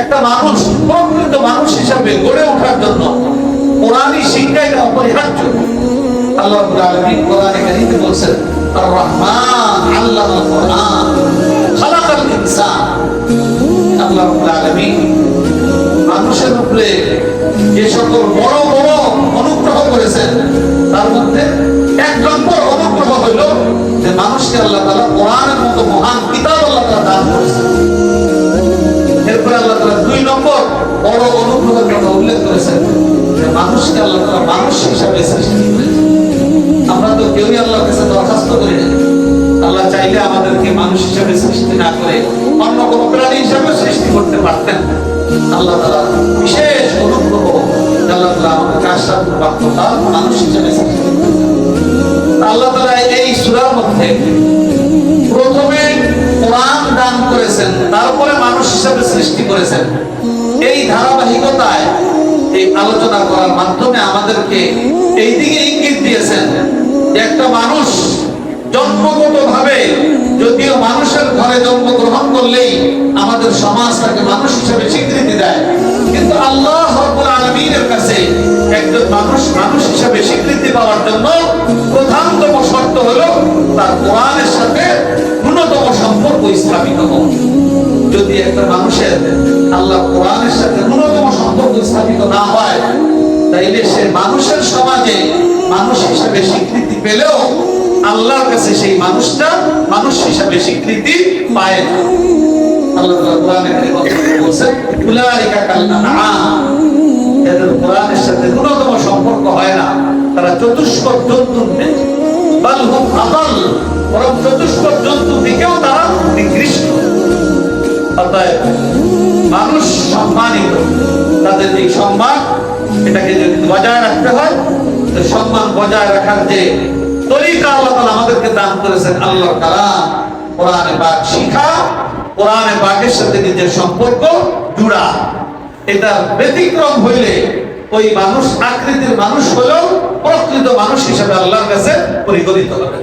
একটা মানুষ, প্রকৃত মানুষ হিসাবে গড়ে ওঠার জন্য কোরআনই শিক্ষা এটা অপরিহার্য। আল্লাহ আলামিন কোরআনে কারীমে বলছেন রহমান আল্লামাল কোরআন, খালাকাল ইনসান। আল্লাহ আলামিন মানুষের উপরে যে সকল বড় বড় অনুগ্রহ করেছেন, তার মধ্যে এক নম্বর অনুগ্রহ হইল যে মানুষকে আল্লাহ তাআলা মানুষকে আল্লাহ তাআলা মানুষ হিসাবে সৃষ্টি করেছেন আমরা তো কেউই আল্লাহর কাছে দরখাস্ত করি না। আল্লাহ চাইলে আমাদেরকে মানুষ হিসাবে সৃষ্টি না করে অন্য কোনো প্রাণী হিসাবে সৃষ্টি করতে পারতেন আল্লাহ তাআলা বিশেষ অনুগ্রহ আল্লাহ তাআলা আমাদেরকে আশ্বাস বাক্যতা মানুষ হিসাবে সৃষ্টি। আল্লাহ তাআলা এই সূরার মধ্যে প্রথমে কোরআন দান করেছেন, তারপরে মানুষ হিসাবে সৃষ্টি করেছেন। এই ধারাবাহিকতায় এই আলোচনা করার মাধ্যমে আমাদেরকে এই দিকে ইঙ্গিত দিয়েছেন একটা মানুষ জন্মগত ভাবে যদিও মানুষের ঘরে জন্মগ্রহণ করলেই আমাদের সমাজ তাকে মানুষ হিসেবে স্বীকৃতি দেয়, কিন্তু আল্লাহ আলামিনের কাছে একজন মানুষ মানুষ হিসেবে স্বীকৃতি পাওয়ার জন্য প্রধানতম শর্ত হলো তার কোরআনের সাথে ন্যূনতম সম্পর্ক স্থাপিত হোক। যদি একটা মানুষের আল্লাহ কোরআনের সাথে ন্যূনতম স্থাপিত না হয়, তাইলে সে মানুষের সমাজে মানুষ হিসেবে স্বীকৃতি পেলেও আল্লাহর কাছে সেই মানুষটা মানুষ হিসেবে স্বীকৃতি পায় না। হয় তারা হুম আদাল বরং চতুষ্পদ জন্তু। অতএব মানুষ সম্মানিত। তাদের এই সম্মান, এটাকে যদি বজায় রাখতে হয়, তো সম্মান বজায় রাখার যে তরিকা আল্লাহ তাআলা আমাদেরকে দান করেছেন, আল্লাহর কালাম, কোরআনে পাক শিখা, কোরআনে পাকের সাথে নিজের সম্পর্ক জুড়া। এটা ব্যতিক্রম হইলে ওই মানুষ, আকৃতির মানুষ হলেও প্রকৃত মানুষ হিসেবে আল্লাহর কাছে পরিগণিত হবে।